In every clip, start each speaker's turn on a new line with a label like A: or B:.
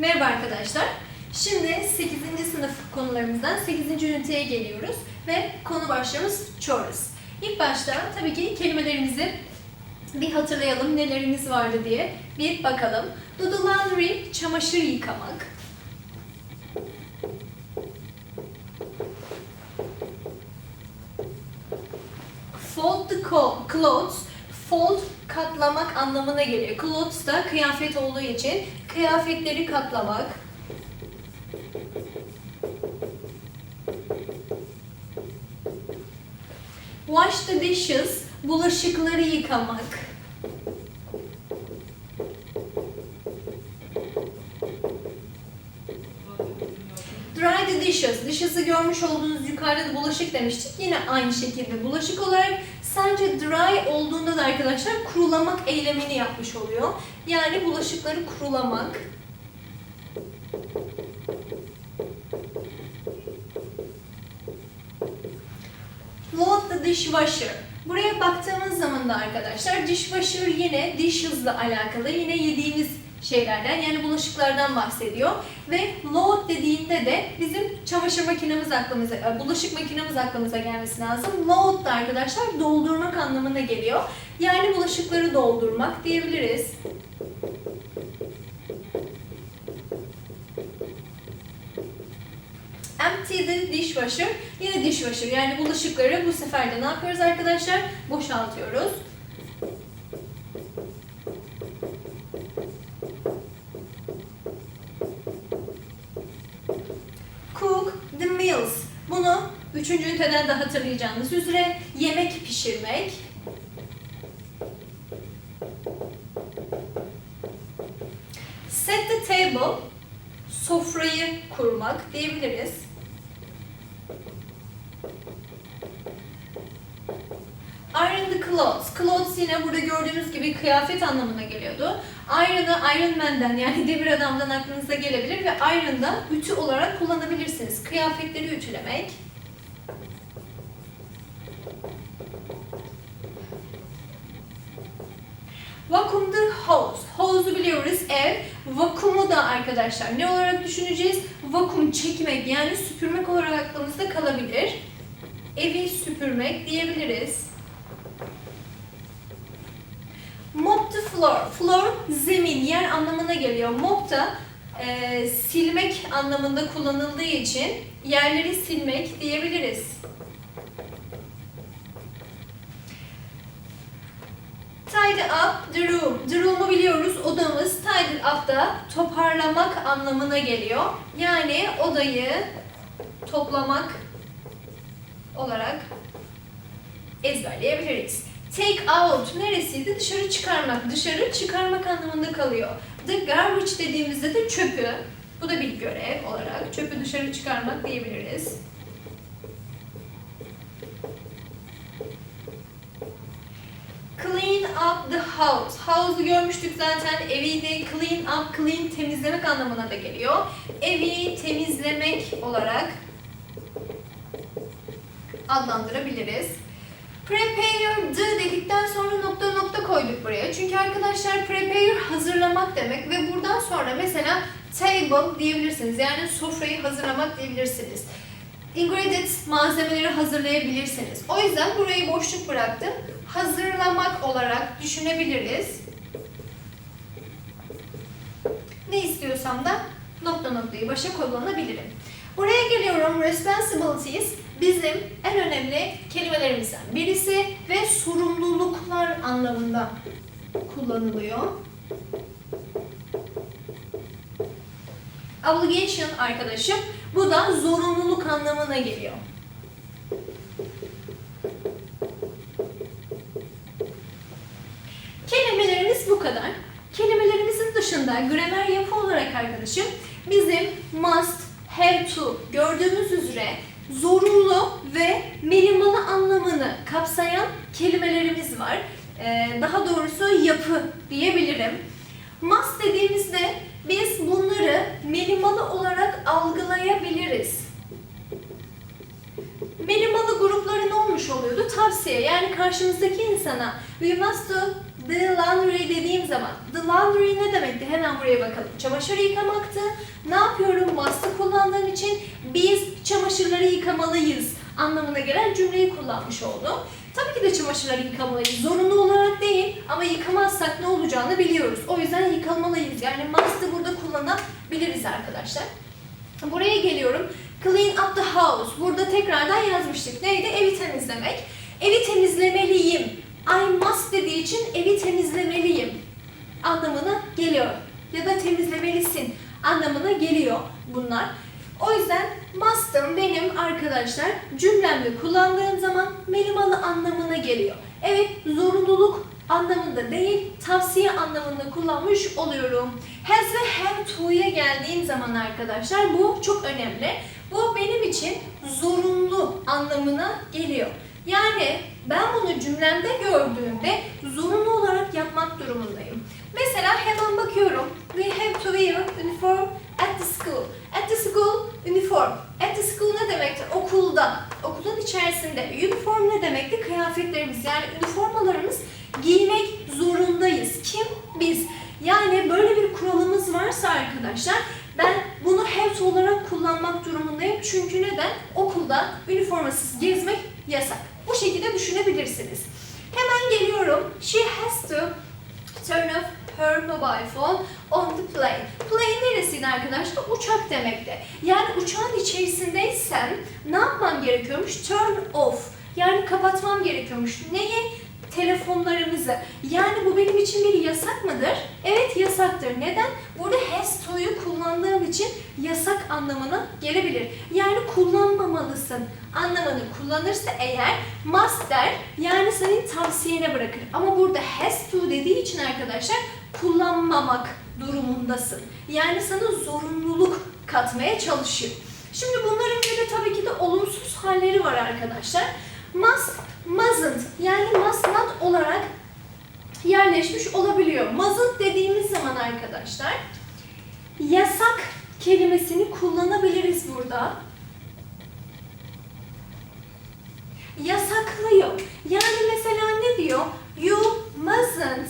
A: Merhaba arkadaşlar. Şimdi 8. sınıf konularımızdan 8. üniteye geliyoruz ve konu başlığımız chores. İlk başta tabii ki kelimelerimizi bir hatırlayalım nelerimiz vardı diye bir bakalım. Do the laundry, çamaşır yıkamak. Fold the clothes, fold katlamak anlamına geliyor. Clothes da kıyafet olduğu için kıyafetleri katlamak. Wash the dishes, bulaşıkları yıkamak. Dry the dishes. Dishes'ı görmüş olduğunuz yukarıda da bulaşık demiştik. Yine aynı şekilde bulaşık olarak sadece dry olduğunda da arkadaşlar kurulamak eylemini yapmış oluyor. Yani bulaşıkları kurulamak. Load the dishwasher. Buraya baktığımız zaman da arkadaşlar dishwasher yine dishes'la alakalı yine yediğimiz şeylerden yani bulaşıklardan bahsediyor. Ve load dediğinde de bizim çamaşır makinemiz aklımıza, e, bulaşık makinemiz aklımıza gelmesi lazım. Load da arkadaşlar doldurmak anlamına geliyor. Yani bulaşıkları doldurmak diyebiliriz. Empty the dishwasher. Yine dishwasher yani bulaşıkları bu sefer de ne yapıyoruz arkadaşlar? Boşaltıyoruz. Cook the meals. Bunu üçüncü üniteden de hatırlayacağınız üzere yemek pişirmek. Set the table. Sofrayı kurmak diyebiliriz. Iron the clothes. Clothes yine burada gördüğünüz gibi kıyafet anlamına geliyordu. Iron'ı Iron Man'den yani demir adamdan aklınıza gelebilir ve Iron'ı da ütü olarak kullanabilirsiniz. Kıyafetleri ütülemek. Vacuum the hose. Hose'u biliyoruz ev. Vakumu da arkadaşlar ne olarak düşüneceğiz? Vakum çekmek yani süpürmek olarak aklımızda kalabilir. Evi süpürmek diyebiliriz. Mop the floor. Floor zemin, yer anlamına geliyor. Mop da e, silmek anlamında kullanıldığı için yerleri silmek diyebiliriz. Tidy up the room. The room'u biliyoruz. Odamız tidy up da toparlamak anlamına geliyor. Yani odayı toplamak olarak ezberleyebiliriz. Take out neresiydi? Dışarı çıkarmak. Dışarı çıkarmak anlamında kalıyor. The garbage dediğimizde de çöpü. Bu da bir görev olarak. Çöpü dışarı çıkarmak diyebiliriz. Clean up the house. House'u görmüştük zaten. Evi de clean up, clean temizlemek anlamına da geliyor. Evi temizlemek olarak adlandırabiliriz. Prepare the dedikten sonra nokta nokta koyduk buraya. Çünkü arkadaşlar prepare hazırlamak demek ve buradan sonra mesela table diyebilirsiniz. Yani sofrayı hazırlamak diyebilirsiniz. Ingredients malzemeleri hazırlayabilirsiniz. O yüzden burayı boşluk bıraktım. Hazırlamak olarak düşünebiliriz. Ne istiyorsam da nokta noktayı başa kullanabilirim. Buraya geliyorum. Responsibilities bizim en önemli kelimelerimizden birisi ve sorumluluklar anlamında kullanılıyor. Obligation arkadaşım bu da zorunluluk anlamına geliyor. Kelimelerimiz bu kadar. Kelimelerimizin dışında gramer yapı olarak arkadaşım bizim must, to gördüğümüz üzere zorunlu ve minimalı anlamını kapsayan kelimelerimiz var. Ee, daha doğrusu yapı diyebilirim. Must dediğimizde biz bunları minimalı olarak algılayabiliriz. Minimalı grupları ne olmuş oluyordu? Tavsiye yani karşımızdaki insana we must do the laundry dediğim zaman the laundry ne demekti? Hemen buraya bakalım. Çamaşır yıkamaktı. Ne yapıyorum? Must'ı kullandığım için biz çamaşırları yıkamalıyız anlamına gelen cümleyi kullanmış oldum. Tabii ki de çamaşırları yıkamalıyız. Zorunlu olarak değil ama yıkamazsak ne olacağını biliyoruz. O yüzden yıkamalıyız. Yani must'ı burada kullanabiliriz arkadaşlar. Buraya geliyorum. Clean up the house. Burada tekrardan yazmıştık. Neydi? Evi temizlemek. Evi temizlemeliyim. I must dediği için evi temizlemeliyim anlamına geliyor. Ya da temizlemelisin anlamına geliyor bunlar. O yüzden must'ım benim arkadaşlar cümlemde kullandığım zaman melimalı anlamına geliyor. Evet zorunluluk anlamında değil tavsiye anlamında kullanmış oluyorum. Has ve have to'ya geldiğim zaman arkadaşlar bu çok önemli. Bu benim için zorunlu anlamına geliyor. Yani ben bunu cümlemde gördüğümde zorunlu olarak yapmak durumundayım. Mesela hemen bakıyorum. We have to wear uniform at the school. At the school, uniform. At the school ne demektir? Okulda. Okulun içerisinde. Uniform ne demekti? Kıyafetlerimiz. Yani üniformalarımız giymek zorundayız. Kim? Biz. Yani böyle bir kuralımız varsa arkadaşlar ben bunu have to olarak kullanmak durumundayım. Çünkü neden? Okulda üniformasız gezmek yasak. Bu şekilde düşünebilirsiniz. Hemen geliyorum. She has to turn off her mobile phone on the plane. Plane neresiydi arkadaşlar? Uçak demekti. Yani uçağın içerisindeysem ne yapmam gerekiyormuş? Turn off. Yani kapatmam gerekiyormuş. Neyi? Telefonlarımızı. Yani bu benim için bir yasak mıdır? Evet yasaktır. Neden? Burada has to'yu kullandığım için yasak anlamına gelebilir. Yani kullanmamalısın anlamını kullanırsa eğer must der yani senin tavsiyene bırakır. Ama burada has to dediği için arkadaşlar kullanmamak durumundasın. Yani sana zorunluluk katmaya çalışıyor. Şimdi bunların bir de tabii ki de olumsuz halleri var arkadaşlar. Must, mustn't yani must not olarak yerleşmiş olabiliyor. Mustn't dediğimiz zaman arkadaşlar yasak kelimesini kullanabiliriz burada. Yasaklıyor. Yani mesela ne diyor? You mustn't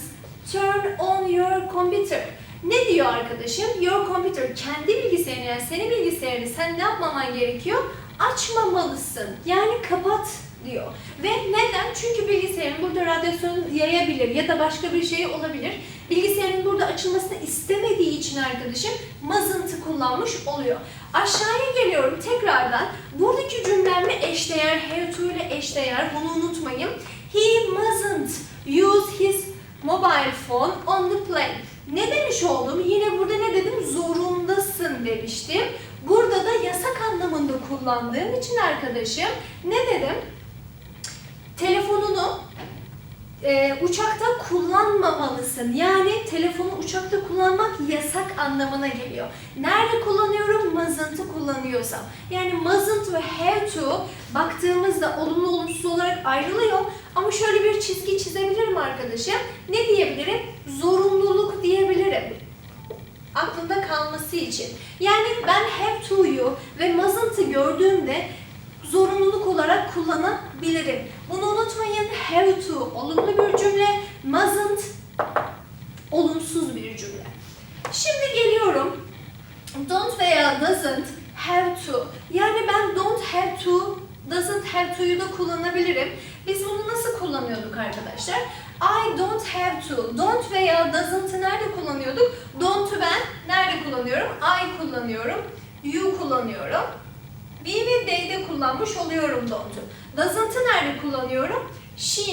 A: turn on your computer. Ne diyor arkadaşım? Your computer. Kendi bilgisayarını yani senin bilgisayarını sen ne yapmaman gerekiyor? Açmamalısın. Yani kapat diyor. Ve neden? Çünkü bilgisayarın burada radyasyon yayabilir ya da başka bir şey olabilir. Bilgisayarın burada açılmasını istemediği için arkadaşım mustn't'ı kullanmış oluyor. Aşağıya geliyorum tekrardan. Buradaki cümlemle eşdeğer, have to eşdeğer. Bunu unutmayın. He mustn't use his mobile phone on the plane. Ne demiş oldum? Yine burada ne dedim? Zorundasın demiştim. Burada da yasak anlamında kullandığım için arkadaşım ne dedim? Telefonunu e, uçakta kullanmamalısın. Yani telefonu uçakta kullanmak yasak anlamına geliyor. Nerede kullanıyorum? Mustn't'ı kullanıyorsam. Yani mustn't ve have to baktığımızda olumlu olumsuz olarak ayrılıyor. Ama şöyle bir çizgi çizebilirim arkadaşım. Ne diyebilirim? Zorunluluk diyebilirim aklında kalması için. Yani ben have to'yu ve mustn't'ı gördüğümde zorunluluk olarak kullanabilirim. Bunu unutmayın. Have to olumlu bir cümle, mustn't olumsuz bir cümle. Şimdi geliyorum. Don't veya doesn't have to. Yani ben don't have to, doesn't have to'yu da kullanabilirim. Biz bunu nasıl kullanıyorduk arkadaşlar? I don't have to. Don't veya doesn't'ı nerede kullanıyorduk? Don't'u ben nerede kullanıyorum? I kullanıyorum. You kullanıyorum. Be ve they'de kullanmış oluyorum don't'u. Doesn't'ı nerede kullanıyorum? She,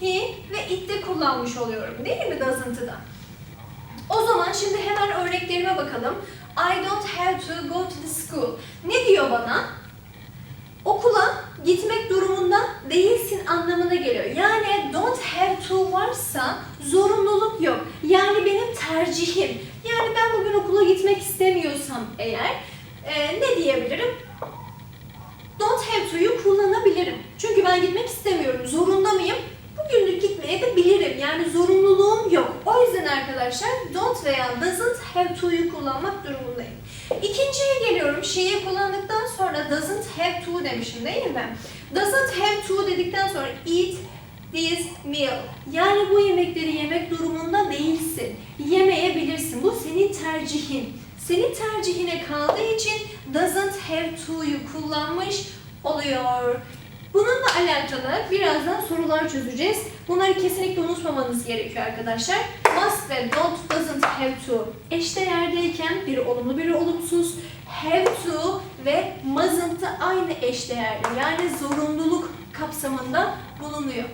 A: he ve it'te kullanmış oluyorum. Değil mi doesn't'ı da? O zaman şimdi hemen örneklerime bakalım. I don't have to go to the school. Ne diyor bana? Okula gitmek durumunda değilsin anlamına geliyor. Yani don't have to varsa zorunluluk yok. Yani benim tercihim. Yani ben bugün okula gitmek istemiyorsam eğer e, ne diyebilirim? Don't have to'yu kullanabilirim. Çünkü ben gitmek istemiyorum. Zorunda mıyım? Bugünlük gitmeye de bilirim. Yani zorunluluğum yok. O yüzden arkadaşlar don't veya doesn't have to'yu kullanmak durumundayım. İkinciye geliyorum. Şeyi kullandıktan sonra doesn't have to demişim değil mi? Doesn't have to dedikten sonra eat, this meal. Yani bu yemekleri yemek durumunda değilsin. Yemeyebilirsin. Bu senin tercihin. Senin tercihine kaldığı için doesn't have to'yu kullanmış oluyor. Bununla alakalı birazdan sorular çözeceğiz. Bunları kesinlikle unutmamanız gerekiyor arkadaşlar. Must ve don't, doesn't have to eşdeğerdeyken biri olumlu biri olumsuz. Have to ve mustn't da aynı eşdeğerde yani zorunluluk kapsamında bulunuyor.